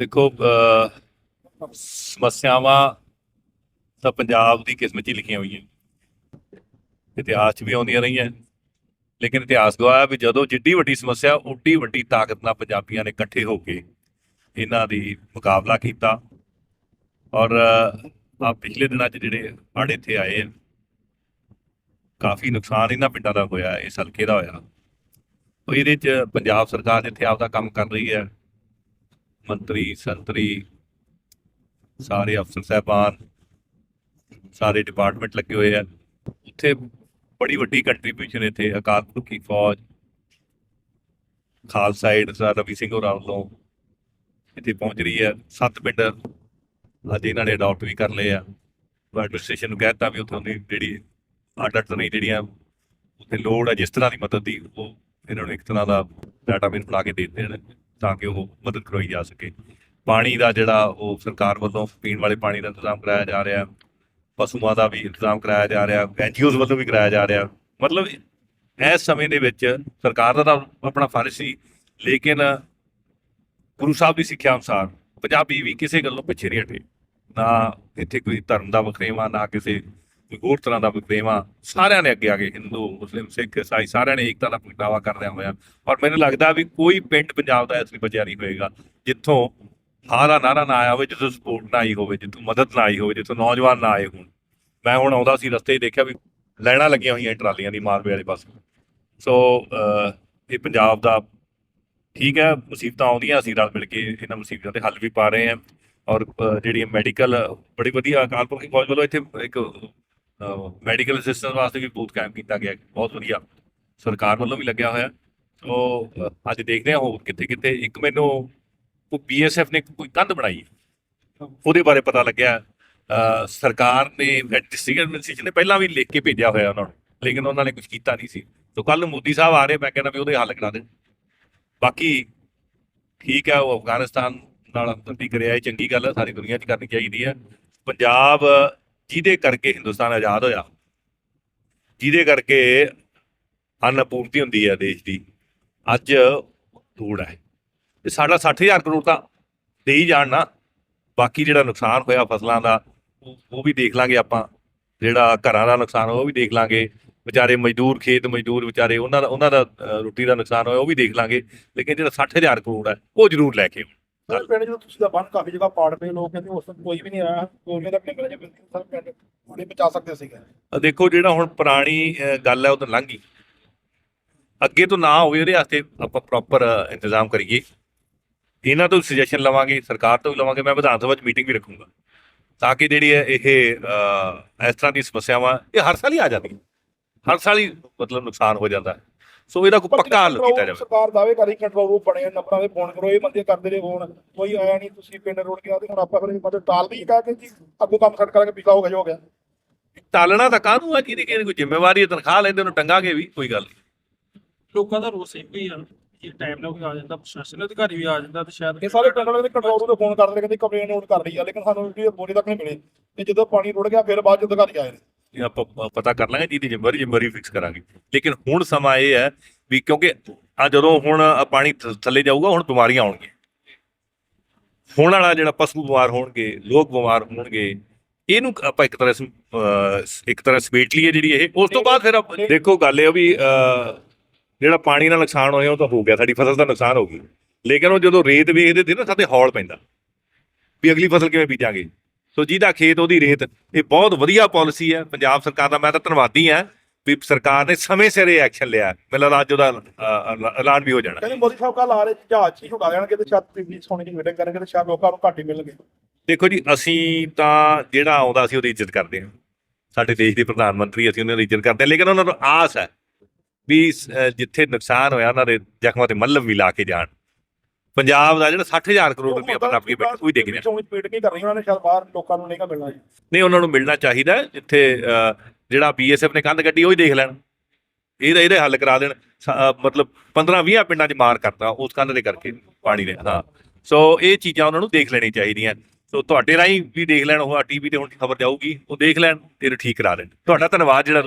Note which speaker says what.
Speaker 1: ਦੇਖੋ ਸਮੱਸਿਆਵਾਂ ਤਾਂ ਪੰਜਾਬ ਦੀ ਕਿਸਮਤ 'ਚ ਹੀ ਲਿਖੀਆਂ ਹੋਈਆਂ। ਇਤਿਹਾਸ 'ਚ ਵੀ ਆਉਂਦੀਆਂ ਰਹੀਆਂ। ਲੇਕਿਨ ਇਤਿਹਾਸ ਗਵਾਇਆ ਵੀ ਜਦੋਂ ਜਿੱਡੀ ਵੱਡੀ ਸਮੱਸਿਆ, ਉੱਡੀ ਵੱਡੀ ਤਾਕਤ ਨਾਲ ਪੰਜਾਬੀਆਂ ਨੇ ਇਕੱਠੇ ਹੋ ਕੇ ਇਹਨਾਂ ਦੀ ਮੁਕਾਬਲਾ ਕੀਤਾ। ਔਰ ਆ ਪਿਛਲੇ ਦਿਨਾਂ 'ਚ ਜਿਹੜੇ ਹੜ੍ਹ ਇੱਥੇ ਆਏ ਕਾਫੀ ਨੁਕਸਾਨ ਇਹਨਾਂ ਪਿੰਡਾਂ ਦਾ ਹੋਇਆ, ਇਸ ਹਲਕੇ ਦਾ ਹੋਇਆ। ਉਹ ਇਹਦੇ 'ਚ ਪੰਜਾਬ ਸਰਕਾਰ ਜਿੱਥੇ ਆਪਦਾ ਕੰਮ ਕਰ ਰਹੀ ਹੈ। ਮੰਤਰੀ, ਸੰਤਰੀ, ਸਾਰੇ ਅਫਸਰ ਸਾਹਿਬਾਨ, ਸਾਰੇ ਡਿਪਾਰਟਮੈਂਟ ਲੱਗੇ ਹੋਏ ਆ। ਉੱਥੇ ਬੜੀ ਵੱਡੀ ਕੰਟਰੀਬਿਊਸ਼ਨ ਇੱਥੇ ਅਕਾਲ ਪੁਰਖ ਦੀ ਫੌਜ, ਖਾਲਸਾ ਏਡ ਸਰ ਰਵੀ ਸਿੰਘ ਹੋਰਾਂ ਵੱਲੋਂ ਇੱਥੇ ਪਹੁੰਚ ਰਹੀ ਹੈ। ਸੱਤ ਪਿੰਡ ਅੱਜ ਇਹਨਾਂ ਨੇ ਅਡਾਪਟ ਵੀ ਕਰ ਲਏ ਆ। ਐਡਮਿਨਿਸਟ੍ਰੇਸ਼ਨ ਨੂੰ ਕਹਿਤਾ ਵੀ ਉੱਥੋਂ ਦੀ ਜਿਹੜੀ ਅੱਡ ਨਹੀਂ ਜਿਹੜੀਆਂ ਉੱਥੇ ਲੋੜ ਹੈ, ਜਿਸ ਤਰ੍ਹਾਂ ਦੀ ਮਦਦ ਦੀ, ਉਹ ਇਹਨਾਂ ਨੂੰ ਇੱਕ ਤਰ੍ਹਾਂ ਦਾ ਡਾਟਾਬੇਸ ਬਣਾ ਕੇ ਦੇ ਦੇਣ ਤਾਂ ਕਿ ਉਹ ਮਦਦ ਕਰਵਾਈ ਜਾ ਸਕੇ। ਪਾਣੀ ਦਾ ਜਿਹੜਾ ਉਹ ਸਰਕਾਰ ਵੱਲੋਂ ਪੀਣ ਵਾਲੇ ਪਾਣੀ ਦਾ ਇੰਤਜ਼ਾਮ ਕਰਾਇਆ ਜਾ ਰਿਹਾ। ਪਸ਼ੂਆਂ ਦਾ ਵੀ ਇੰਤਜ਼ਾਮ ਕਰਾਇਆ ਜਾ ਰਿਹਾ। ਐਨਜੀਓਜ਼ ਵੱਲੋਂ ਵੀ ਕਰਾਇਆ ਜਾ ਰਿਹਾ। ਮਤਲਬ ਇਸ ਸਮੇਂ ਦੇ ਵਿੱਚ ਸਰਕਾਰ ਦਾ ਤਾਂ ਆਪਣਾ ਫਰਜ਼ ਸੀ, ਲੇਕਿਨ ਗੁਰੂ ਸਾਹਿਬ ਦੀ ਸਿੱਖਿਆ ਅਨੁਸਾਰ ਪੰਜਾਬੀ ਵੀ ਕਿਸੇ ਗੱਲੋਂ ਪਿੱਛੇ ਨਹੀਂ ਹਟੇ। ਨਾ ਇੱਥੇ ਕੋਈ ਧਰਮ ਦਾ ਵਖਰੇਵਾ, ਨਾ ਕਿਸੇ ਹੋਰ ਤਰ੍ਹਾਂ ਦਾ ਵਖਰੇਵਾ ਸਾਰਿਆਂ ਨੇ ਅੱਗੇ ਆ ਕੇ ਹਿੰਦੂ, ਮੁਸਲਿਮ, ਸਿੱਖ ਈਸਾਈ ਸਾਰਿਆਂ ਨੇ ਏਕਤਾ ਦਾ ਪ੍ਰਗਟਾਵਾ ਕਰਦਿਆਂ ਹੋਇਆ। ਔਰ ਮੈਨੂੰ ਲੱਗਦਾ ਵੀ ਕੋਈ ਪਿੰਡ ਪੰਜਾਬ ਦਾ ਐਸੀ ਬਚਿਆ ਨਹੀਂ ਹੋਏਗਾ, ਜਿੱਥੋਂ ਹਾਂ ਨਾਰਾ ਨਾ ਆਇਆ ਹੋਵੇ, ਜਿੱਥੋਂ ਸਪੋਰਟ ਨਾ ਆਈ ਹੋਵੇ, ਜਿੱਥੋਂ ਮਦਦ ਨਾ ਆਈ ਹੋਵੇ, ਜਿੱਥੋਂ ਨੌਜਵਾਨ ਨਾ ਆਏ ਹੋਣ। ਮੈਂ ਹੁਣ ਆਉਂਦਾ ਸੀ ਰਸਤੇ 'ਚ ਦੇਖਿਆ ਵੀ ਲਾਈਨਾਂ ਲੱਗੀਆਂ ਹੋਈਆਂ ਟਰਾਲੀਆਂ ਦੀ ਮਾਲਵੇ ਵਾਲੇ ਪਾਸੇ। ਸੋ ਇਹ ਪੰਜਾਬ ਦਾ ਠੀਕ ਹੈ, ਮੁਸੀਬਤਾਂ ਆਉਂਦੀਆਂ, ਅਸੀਂ ਰਲ ਮਿਲ ਕੇ ਇਹਨਾਂ ਮੁਸੀਬਤਾਂ ਤੇ ਹੱਲ ਵੀ ਪਾ ਰਹੇ ਹਾਂ। ਔਰ ਜਿਹੜੀ ਮੈਡੀਕਲ, ਬੜੀ ਵਧੀਆ, ਅਕਾਲ ਪੁਰਖ ਦੀ ਫੌਜ ਵੱਲੋਂ ਇੱਥੇ ਇੱਕ ਮੈਡੀਕਲ ਅਸਿਸਟੈਂਸ ਵਾਸਤੇ ਵੀ ਬੂਥ ਕਾਇਮ ਕੀਤਾ ਗਿਆ, ਬਹੁਤ ਵਧੀਆ। ਸਰਕਾਰ ਵੱਲੋਂ ਵੀ ਲੱਗਿਆ ਹੋਇਆ। ਸੋ, ਅੱਜ ਦੇਖਦੇ ਹਾਂ ਹੋਰ ਕਿੱਥੇ ਕਿੱਥੇ। ਇੱਕ ਮੈਨੂੰ ਉਹ ਬੀਐਸਐਫ ਨੇ ਕੋਈ ਕੰਧ ਬਣਾਈ। ਉਹਦੇ ਬਾਰੇ ਪਤਾ ਲੱਗਿਆ। ਸਰਕਾਰ ਨੇ ਡਿਸਟ੍ਰਿਕਟ ਐਡਮਿਨਿਸਟ੍ਰੇਸ਼ਨ ਨੇ ਪਹਿਲਾਂ ਵੀ ਲਿਖ ਕੇ ਭੇਜਿਆ ਹੋਇਆ ਉਹਨਾਂ ਨੂੰ। ਲੇਕਿਨ ਉਹਨਾਂ ਨੇ ਕੁਝ ਕੀਤਾ ਨਹੀਂ ਸੀ। ਸੋ ਕੱਲ ਮੋਦੀ ਸਾਹਿਬ ਆ ਰਹੇ, ਮੈਂ ਕਹਿੰਦਾ ਵੀ ਉਹਦੇ ਹੱਲ ਕਰਾ ਦੇਣ ਬਾਕੀ ਠੀਕ ਹੈ, ਉਹ ਅਫਗਾਨਿਸਤਾਨ ਨਾਲ ਹਮਦਰਦੀ ਕਰਿਆ ਇਹ ਚੰਗੀ ਗੱਲ ਹੈ, ਸਾਰੀ ਦੁਨੀਆ 'ਚ ਕਰਨੀ ਚਾਹੀਦੀ ਹੈ। ਪੰਜਾਬ ਜਿਹਦੇ ਕਰਕੇ ਹਿੰਦੁਸਤਾਨ ਆਜ਼ਾਦ ਹੋਇਆ, ਜਿਹਦੇ ਕਰਕੇ ਅੰਨ ਪੂਰਤੀ ਹੁੰਦੀ ਹੈ ਦੇਸ਼ ਦੀ, ਅੱਜ ਲੋੜ ਹੈ ਤੇ ਸਾਡਾ 60000 ਕਰੋੜ ਤਾਂ ਦੇਈ ਜਾਣ ਨਾ, ਬਾਕੀ ਜਿਹੜਾ ਨੁਕਸਾਨ ਹੋਇਆ ਫਸਲਾਂ ਦਾ, ਉਹ ਵੀ ਦੇਖ ਲਾਂਗੇ ਆਪਾਂ, ਜਿਹੜਾ ਘਰਾਂ ਦਾ ਨੁਕਸਾਨ ਹੋਇਆ ਉਹ ਵੀ ਦੇਖ ਲਾਂਗੇ, ਵਿਚਾਰੇ ਮਜ਼ਦੂਰ, ਖੇਤ ਮਜ਼ਦੂਰ ਵਿਚਾਰੇ, ਉਹਨਾਂ ਦਾ ਉਹਨਾਂ ਦਾ ਰੋਟੀ ਦਾ ਨੁਕਸਾਨ ਹੋਇਆ ਉਹ ਵੀ ਦੇਖ ਲਾਂਗੇ, ਲੇਕਿਨ ਜਿਹੜਾ 60000 ਕਰੋੜ ਹੈ, ਉਹ ਜ਼ਰੂਰ ਲੈ ਕੇ ਆਓ।
Speaker 2: ਸਰ, ਪਿੰਡ ਜਦੋਂ ਤੁਸੀਂ ਦਾ ਬੰਨ ਕਾਫੀ ਜਗ੍ਹਾ ਪਾੜ ਪਏ ਲੋਕ, ਕਹਿੰਦੇ ਉਸ ਤੋਂ ਕੋਈ ਵੀ ਨਹੀਂ ਆਇਆ। ਕੋਈ ਦਾ ਪਿੰਡ ਜੇ ਸਰ, ਪਿੰਡ ਪਾਣੀ ਬਚਾ ਸਕਦੇ ਸੀਗੇ।
Speaker 1: ਦੇਖੋ, ਜਿਹੜਾ ਹੁਣ ਪੁਰਾਣੀ ਗੱਲ ਹੈ, ਉਹ ਤਾਂ ਲੰਘ ਗਈ। ਅੱਗੇ ਤੋਂ ਨਾ ਹੋਵੇ, ਉਹਦੇ ਵਾਸਤੇ ਆਪਾਂ ਪ੍ਰੋਪਰ ਇੰਤਜ਼ਾਮ ਕਰੀਏ। ਇਹਨਾਂ ਤੋਂ ਸੁਜੈਸ਼ਨ ਲਵਾਂਗੇ, ਸਰਕਾਰ ਤੋਂ ਵੀ ਲਵਾਂਗੇ, ਮੈਂ ਵਿਧਾਨ ਸਭਾ 'ਚ ਮੀਟਿੰਗ ਵੀ ਰੱਖੂੰਗਾ। ਤਾਂ ਕਿ ਜਿਹੜੀ ਹੈ, ਇਹ ਇਸ ਤਰ੍ਹਾਂ ਦੀ ਸਮੱਸਿਆਵਾਂ, ਇਹ ਹਰ ਸਾਲ ਹੀ ਆ ਜਾਂਦੀਆਂ। ਹਰ ਸਾਲ ਹੀ ਮਤਲਬ ਨੁਕਸਾਨ ਹੋ ਜਾਂਦਾ। ਹੈ ਸੋ ਇਹਦਾ ਕੋਈ ਪੱਕਾ ਹੱਲ ਕੀਤਾ ਜਾਵੇ।
Speaker 2: ਸਰਕਾਰ ਦਾਅਵੇ ਕਰੀ ਕੰਟਰੋਲ ਰੂਮ ਬਣੇ ਨੰਬਰਾਂ ਦੇ ਫੋਨ ਕਰੋ ਇਹ ਬੰਦੇ ਕਰਦੇ ਰਹੇ ਫੋਨ ਕੋਈ ਆਇਆ ਨਹੀਂ ਤੁਸੀਂ ਪਿੰਡ ਰੋਡ ਗਿਆ ਤੇ ਹੁਣ ਆਪਾਂ ਫਿਰ ਮਤਲਬ ਟਾਲ ਵੀ ਕਹਾ ਕਿ ਜੀ ਅੱਗੋਂ ਕੰਮ ਸੈੱਟ ਕਰਾਂਗੇ ਪਿਛਲਾ ਹੋ ਗਿਆ ਹੋ ਗਿਆ।
Speaker 1: ਟਾਲਣਾ ਤਾਂ ਕਾਹਨੂੰ ਆ ਜਿਹਦੀ ਕਿਸੇ ਦੀ ਕੋਈ ਜ਼ਿੰਮੇਵਾਰੀ ਹੈ ਤਨਖਾਹ ਲੈਂਦੇ ਉਹਨੂੰ ਟੰਗਾਂਗੇ ਵੀ ਕੋਈ ਗੱਲ ਨਹੀਂ।
Speaker 3: ਲੋਕਾਂ ਦਾ ਰੋਸ ਇੱਕ ਹੀ ਆ ਜੇ ਟਾਈਮ ਨਾਲ ਕੋਈ ਆ ਜਾਂਦਾ ਪ੍ਰਸ਼ਾਸਨ ਅਧਿਕਾਰੀ ਵੀ ਆ ਜਾਂਦਾ ਤੇ ਸ਼ਾਇਦ
Speaker 2: ਇਹ ਸਾਰੇ ਵਾਲੇ ਦੇ ਕੰਟਰੋਲ ਰੂਮ ਤੇ ਫੋਨ ਕਰਦੇ ਕਹਿੰਦੇ ਕੰਪਲੇਨ ਨੋਟ ਕਰ ਲਈ ਆ ਲੇਕਿਨ ਸਾਨੂੰ ਵੀ ਬੋਰੀ ਤੱਕ ਨਹੀਂ ਮਿਲੇ। ਤੇ ਜਦੋਂ ਪਾਣੀ ਰੁੜ ਗਿਆ ਫਿਰ ਬਾਅਦ ਚ ਅਧਿਕਾਰੀ ਆਏ ਨੇ।
Speaker 1: ਇਹ ਆਪਾਂ ਪਤਾ ਕਰ ਲਾਂਗੇ ਜਿਹਦੀ ਜ਼ਿੰਮੇਵਾਰੀ ਜ਼ਿੰਮੇਵਾਰੀ ਫਿਕਸ ਕਰਾਂਗੇ। ਲੇਕਿਨ ਹੁਣ ਸਮਾਂ ਇਹ ਹੈ ਵੀ ਕਿਉਂਕਿ ਆ ਜਦੋਂ ਹੁਣ ਪਾਣੀ ਥੱਲੇ ਜਾਊਗਾ ਹੁਣ ਬਿਮਾਰੀਆਂ ਆਉਣਗੀਆਂ। ਹੁਣ ਵਾਲਾ ਜਿਹੜਾ ਪਸ਼ੂ ਬਿਮਾਰ ਹੋਣਗੇ ਲੋਕ ਬਿਮਾਰ ਹੋਣਗੇ ਇਹਨੂੰ ਆਪਾਂ ਇੱਕ ਤਰ੍ਹਾਂ ਇੱਕ ਤਰ੍ਹਾਂ ਸਮੇਟ ਲਈਏ ਜਿਹੜੀ ਇਹ। ਉਸ ਤੋਂ ਬਾਅਦ ਫਿਰ ਦੇਖੋ ਗੱਲ ਇਹ ਵੀ ਜਿਹੜਾ ਪਾਣੀ ਨਾਲ ਨੁਕਸਾਨ ਹੋਇਆ ਉਹ ਤਾਂ ਹੋ ਗਿਆ ਸਾਡੀ ਫਸਲ ਦਾ ਨੁਕਸਾਨ ਹੋ ਗਈ ਲੇਕਿਨ ਉਹ ਜਦੋਂ ਰੇਤ ਵੇਖਦੇ ਸੀ ਨਾ ਸਾਡੇ ਹੌਲ ਪੈਂਦਾ। ਵੀ ਅਗਲੀ ਫਸਲ ਕਿਵੇਂ ਬੀਜਾਂਗੇ? ਸੋ ਜਿਹਦਾ ਖੇਤ ਉਹਦੀ ਰੇਤ ਇਹ ਬਹੁਤ ਵਧੀਆ ਪਾਲਿਸੀ ਹੈ। ਪੰਜਾਬ ਸਰਕਾਰ ਦਾ ਮੈਂ ਤਾਂ ਧੰਨਵਾਦੀ ਹਾਂ ਵੀ ਸਰਕਾਰ ਨੇ ਸਮੇਂ ਸਿਰ ਇਹ ਐਕਸ਼ਨ ਲਿਆ। ਮੈਨੂੰ ਲੱਗਦਾ ਅੱਜ ਉਹਦਾ ਐਲਾਨ ਵੀ ਹੋ ਜਾਣਾ।
Speaker 2: ਕਹਿੰਦੇ ਮੋਦੀ ਸਾਹਿਬ ਕੱਲ ਆ ਰਹੇ ਜਹਾਜ਼ ਚ ਹੀ ਉਡਾ ਜਾਣਗੇ ਤੇ ਸ਼ਾਇਦ ਪੀਪੀ ਸੋਨੇ ਦੀ ਮੀਟਿੰਗ ਕਰਨਗੇ ਤੇ ਸ਼ਾਇਦ ਲੋਕਾਂ ਨੂੰ ਘੱਟ ਹੀ ਮਿਲਣਗੇ।
Speaker 1: ਦੇਖੋ ਜੀ ਅਸੀਂ ਤਾਂ ਜਿਹੜਾ ਆਉਂਦਾ ਸੀ ਉਹਦੀ ਇੱਜ਼ਤ ਕਰਦੇ ਹਾਂ। ਸਾਡੇ ਦੇਸ਼ ਦੇ ਪ੍ਰਧਾਨ ਮੰਤਰੀ ਅਸੀਂ ਉਹਨਾਂ ਦੀ ਇੱਜ਼ਤ ਕਰਦੇ ਹਾਂ। ਲੇਕਿਨ ਉਹਨਾਂ ਨੂੰ ਆਸ ਹੈ ਵੀ ਜਿੱਥੇ ਨੁਕਸਾਨ ਹੋਇਆ ਉਹਨਾਂ ਦੇ ਜ਼ਖਮਾਂ ਤੇ ਮੱਲਮ ਵੀ ਲਾ ਕੇ ਜਾਣ। ਪੰਜਾਬ ਦਾ ਜਿਹੜਾ 60000 ਕਰੋੜ ਰੁਪਏ ਨੱਪ ਕੇ ਬੈਠੇ ਕੋਈ ਦੇਖ ਨਹੀਂ
Speaker 2: ਸੋਨੇ ਦੀ ਮੀਟਿੰਗ ਹੀ ਕਰ ਰਹੀ ਉਹਨਾਂ ਨੇ ਸ਼ਾਇਦ ਬਾਹਰ ਲੋਕਾਂ ਨੂੰ ਨਹੀਂ ਗਾ ਮਿਲਣਾ ਜੀ।
Speaker 1: ਨਹੀਂ ਉਹਨਾਂ ਨੂੰ ਮਿਲਣਾ ਚਾਹੀਦਾ ਜਿੱਥੇ ਜਿਹੜਾ ਬੀਐਸਐਫ ਨੇ ਕੰਧ ਕੱਢੀ ਉਹ ਹੀ ਦੇਖ ਲੈਣ। ਇਹਦਾ ਇਹਦੇ ਹੱਲ ਕਰਾ ਦੇਣ। ਮਤਲਬ 15 20 ਪਿੰਡਾਂ 'ਚ ਮਾਰ ਕਰਤਾ ਉਸ ਕੰਧ ਦੇ ਕਰਕੇ ਪਾਣੀ ਦੇ ਹਾਂ। ਸੋ ਇਹ ਚੀਜ਼ਾਂ ਉਹਨਾਂ ਨੂੰ ਦੇਖ ਲੈਣੀ ਚਾਹੀਦੀਆਂ। ਸੋ ਤੁਹਾਡੇ ਰਾਹੀਂ ਵੀ ਦੇਖ ਲੈਣ ਉਹ ਟੀਵੀ ਤੇ ਹੁਣ ਖਬਰ ਜਾਊਗੀ ਉਹ ਦੇਖ ਲੈਣ ਤੇ ਠੀਕ ਕਰਾ ਦੇਣ। ਤੁਹਾਡਾ ਧੰਨਵਾਦ ਜਿਹੜਾ